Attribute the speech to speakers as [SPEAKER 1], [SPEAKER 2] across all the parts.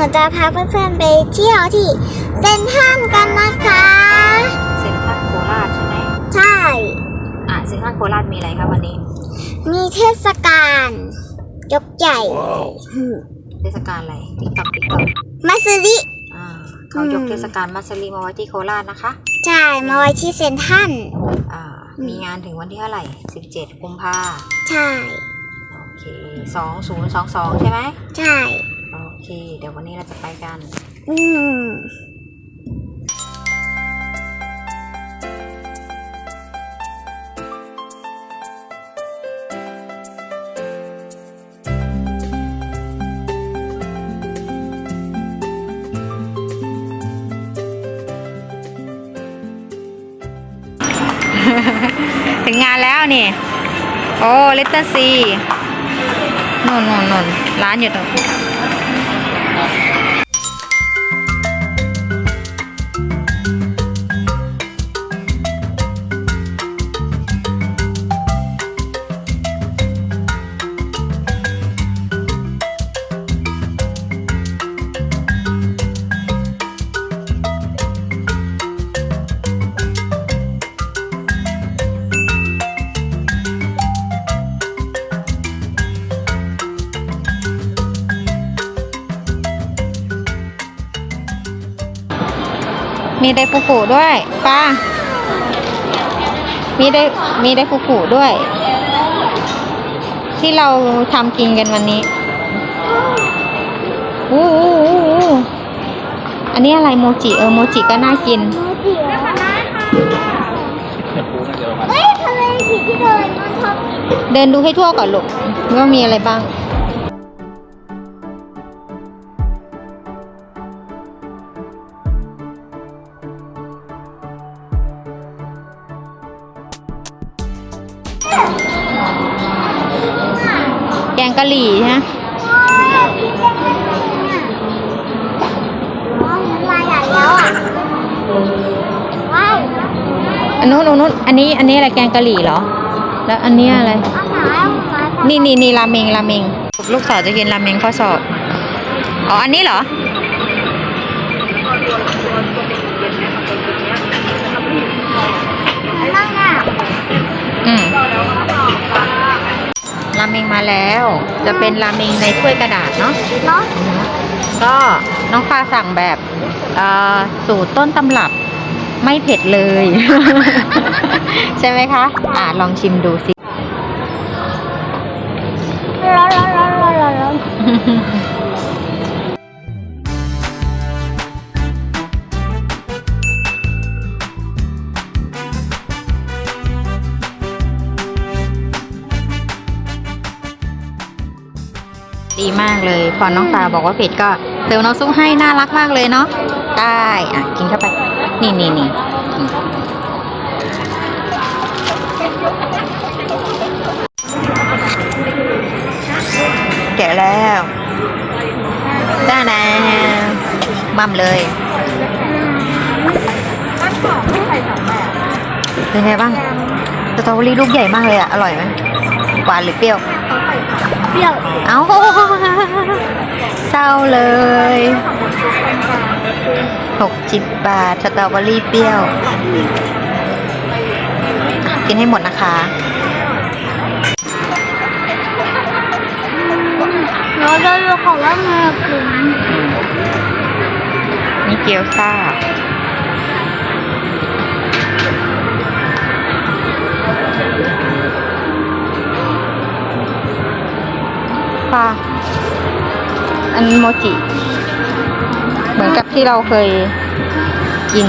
[SPEAKER 1] คนวันนี้หนูจะพาเพื่อนๆไปเที่ยวที่เซนทรัลกันนะคะ
[SPEAKER 2] เซ็นทรัลโคราชใช่ไหม
[SPEAKER 1] ใช่
[SPEAKER 2] อะเซ็นทรัลโคราชมีอะไรคะวันนี้
[SPEAKER 1] มีเทศกาลยกใหญ่อืม
[SPEAKER 2] เทศกาลอะไรติ๊กต็อกติ๊กต็อก
[SPEAKER 1] มัสริ
[SPEAKER 2] อ่าเขายก
[SPEAKER 1] อืม
[SPEAKER 2] เทศกาลมัสลีมาไว้ที่โคราชนะคะ
[SPEAKER 1] ใช่ มาไว้ที่เซนทรัล
[SPEAKER 2] อ่า
[SPEAKER 1] อืม
[SPEAKER 2] มีงานถึงวันที่เท่าไหร่ 17กุมภา
[SPEAKER 1] ใช่
[SPEAKER 2] โอเค2022 ใช่ไหม
[SPEAKER 1] ใช่
[SPEAKER 2] โอ เค เดี๋ยววันนี้เราจะไปกัน
[SPEAKER 1] อืม
[SPEAKER 2] ถึงงานแล้วนี่ โอ้เลตเตอร์ซีนู่นนู่นนู่นร้านอยู่ตรง Thank you. มีไดฟูกุด้วยป้ามีได้มีไดฟูกุด้วย ที่เราทำกินกันวันนี้อู้อู้อู้อู้อันนี้อะไรโมจิเออโมจิก็น่ากิน
[SPEAKER 1] โมจิเหรอเฮ้ยทะเลสีที่เดินมันชอบ
[SPEAKER 2] เดินดูให้ทั่วก่อนลูกว่ามีอะไรบ้าง แกงกะหรี่ใช่ไหม
[SPEAKER 1] อ๋อน้ำลายไหลแล้วอะว้าว
[SPEAKER 2] อันนู้นอันนู้นอันนี้อันนี้อะไรแกงกะหรี่เหรอ แล้วอันนี้อะไร นี่นี่นี่ราเมงราเมง ลูกสาวจะกินราเมงข้อสอบ อ๋อ อันนี้เหรอ
[SPEAKER 1] ง
[SPEAKER 2] มาแล้ว จะเป็นราเมงในถ้วยกระดาษเนาะ
[SPEAKER 1] เนาะ
[SPEAKER 2] ก็น้องฟ้าสั่งแบบเอ่อสูตรต้นตำรับไม่เผ็ดเลย ใช่ไหมคะ อ่าลองชิมดูสิ เลย พอน้องตาบอกว่าเผ็ดก็เติมน้ำซุปให้น่ารักมากเลยเนาะได้อะกินเข้าไป นี่นี่นี่แกะแล้วจ้านะมั่มเลยเป็นไงบ้างสตรอเบอรี่ลูกใหญ่มากเลยอะอร่อยไหมหวานหรือเปรี้ยว
[SPEAKER 1] เปรี้ยว
[SPEAKER 2] เอาเศร้าเลยหกสิบบาทสตรอเบอรี่เปรี้ยว กินให้หมดนะคะ
[SPEAKER 1] เราจะรู้ของว่ามันคือ
[SPEAKER 2] มีเกี๊ยวซ่า ปลาอันโมจิ เหมือนกับที่เราเคยกิน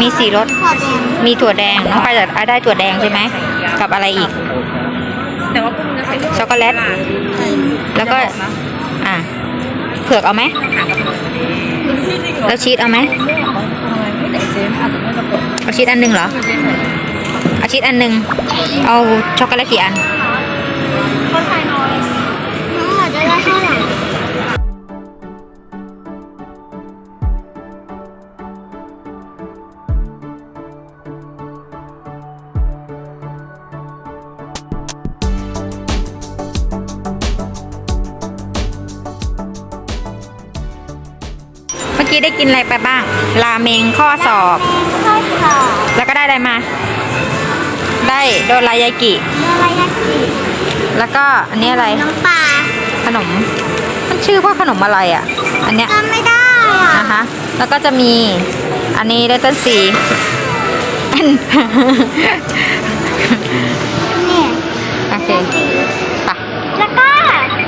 [SPEAKER 2] มีสีรส
[SPEAKER 1] ขอแดง
[SPEAKER 2] มีถั่วแดงน้องปลาจะได้ถั่วแดงใช่ไหม กับอะไรอีก
[SPEAKER 3] แต่ว่าพวกมันจะใส่
[SPEAKER 2] ช็อกโกแลต แล้วก็ อะ เผือกเอาไหม แล้วชีสเอาไหม
[SPEAKER 3] ไหนเจ๊อาจจะไม่กระปุก
[SPEAKER 2] เอาชีสอันหนึ่งเหรอ
[SPEAKER 3] คือเจ๊ใส่
[SPEAKER 2] เอาชีสอันหนึ่ง เอาช็อกโกแลตกี่อัน
[SPEAKER 3] คนไทยน้อย
[SPEAKER 1] น้องหมดจะได้เท่าไหร่
[SPEAKER 2] อกี้ได้กินอะไรไปบ้าง ราเมงข้อสอบ
[SPEAKER 1] ข้าวสอบ
[SPEAKER 2] แล้วก็ได้อะไรมา ได้โดรายากิ
[SPEAKER 1] อะไรนะกิ
[SPEAKER 2] แล้วก็อันนี้อะไร
[SPEAKER 1] น้ำปลา
[SPEAKER 2] ขนม มันชื่อว่าขนมอะไรอะ อันเนี้ย
[SPEAKER 1] จำไม่ได้อะ
[SPEAKER 2] นะคะแล้วก็จะมีอันนี้เลตเติ้ลซีอัน
[SPEAKER 1] เนี่ย
[SPEAKER 2] โอเคไป
[SPEAKER 1] แล้วก็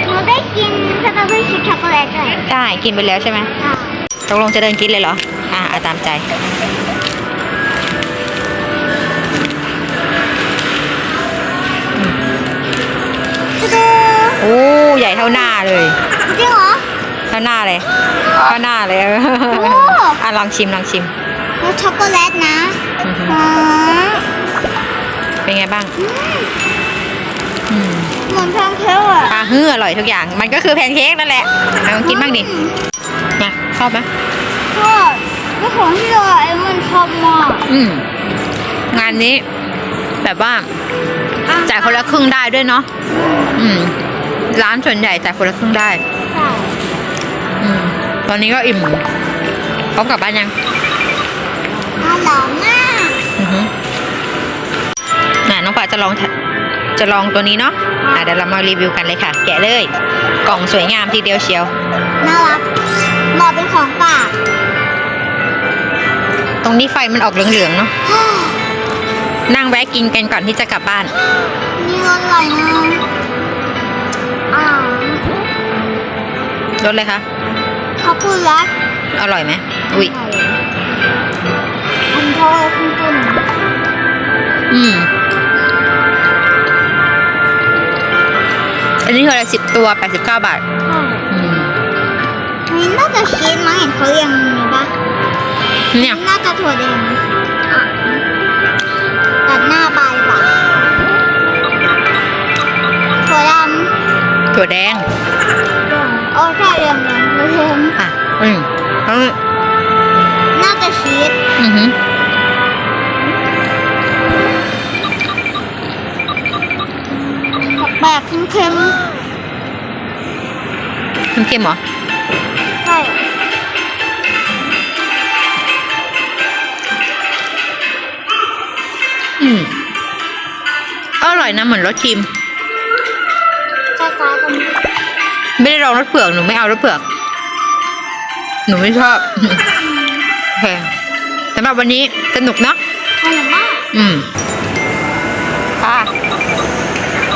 [SPEAKER 1] หนูได้กินสตรอเบอรี่ชีสช็อกโกแลตด้วย
[SPEAKER 2] ได้กินไปแล้วใช่ไหม
[SPEAKER 1] ค่ะ
[SPEAKER 2] ตกลงจะเดินกินเลยเหรอ อ่าเอาตามใจ
[SPEAKER 1] ดู
[SPEAKER 2] โอ้ใหญ่เท่าหน้าเลย
[SPEAKER 1] จริงเหรอ
[SPEAKER 2] เท่าหน้าเลยเท่าหน้าเลย
[SPEAKER 1] โอ้
[SPEAKER 2] อะลองชิมลองชิม
[SPEAKER 1] แล้วช็อกโกแลตนะ
[SPEAKER 2] อือฮึ
[SPEAKER 1] อ๋อ
[SPEAKER 2] เป็นไงบ้างอืม
[SPEAKER 1] เหมือนแพนเค้กอะ
[SPEAKER 2] อะฮืออร่อยทุกอย่าง มันก็คือแพนเค้กนั่นแหละลองกินบ้างดินะ ชอบไหม
[SPEAKER 1] ชอบแล้วของที่เราไอ้มันชอบมาก
[SPEAKER 2] อืมงานนี้ แบบว่าจ่ายคนละครึ่งได้ด้วยเนาะอืม ร้านส่วนใหญ่จ่ายคนละครึ่งได้
[SPEAKER 1] ใช่
[SPEAKER 2] อืมตอนนี้ก็อิ่มพร้อมกลับบ้านยัง
[SPEAKER 1] อร่อยมาก
[SPEAKER 2] อือฮึน่ะน้องปาจะลองทะจะลองตัวนี้เนาะอะเดี๋ยวเรามารีวิวกันเลยค่ะ แกะเลย กล่องสวยงามทีเดียวเชียว
[SPEAKER 1] น่ารักเหมาะเป็น ของฝาก
[SPEAKER 2] ตรงนี้ไฟมันออกเหลืองๆเนาะนั่งแวะกินกันก่อนที่จะกลับบ้าน
[SPEAKER 1] นี่รสอะไรนะอ่าร
[SPEAKER 2] ถเลยคะ
[SPEAKER 1] ช็อกโกแลต
[SPEAKER 2] อร่อยไหมอุ้ย
[SPEAKER 1] อันเท่าคุ้น
[SPEAKER 2] อืมอันนี้คืออะไรสิบตัวแปดสิบเก้าบาท
[SPEAKER 1] ๆ
[SPEAKER 2] อืม
[SPEAKER 1] อันนี้น่า จะชีสมั้งเห็นเขาเรียงมีปะ
[SPEAKER 2] เนี่ย
[SPEAKER 1] น่าจะถั่วแดงอะตัดหน้าไปปะถั่วด
[SPEAKER 2] ถั่วแดงำ
[SPEAKER 1] โอ้ใช่เรียงเรียงเรียง
[SPEAKER 2] อะ อืมแล้ว
[SPEAKER 1] น่าจะชีส
[SPEAKER 2] อือหือ
[SPEAKER 1] แปลกๆเค็ม
[SPEAKER 2] เค็มๆเหรอ
[SPEAKER 1] ๆใช่
[SPEAKER 2] อืมอร่อยนะเหมือนรสครีม
[SPEAKER 1] คล้ายๆกัน
[SPEAKER 2] ไม่ได้ลองรสเผือกหนูไม่เอารสเผือก หนูไม่ชอบ โอเคสำหรับวันนี้สนุกเนาะ
[SPEAKER 1] อร่อยมาก
[SPEAKER 2] อืมค่ะ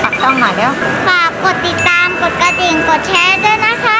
[SPEAKER 2] ปักต้องหน่อยแล้ว
[SPEAKER 1] ฝากกดติดตามกดกระดิ่งกดแชร์ด้วยนะคะ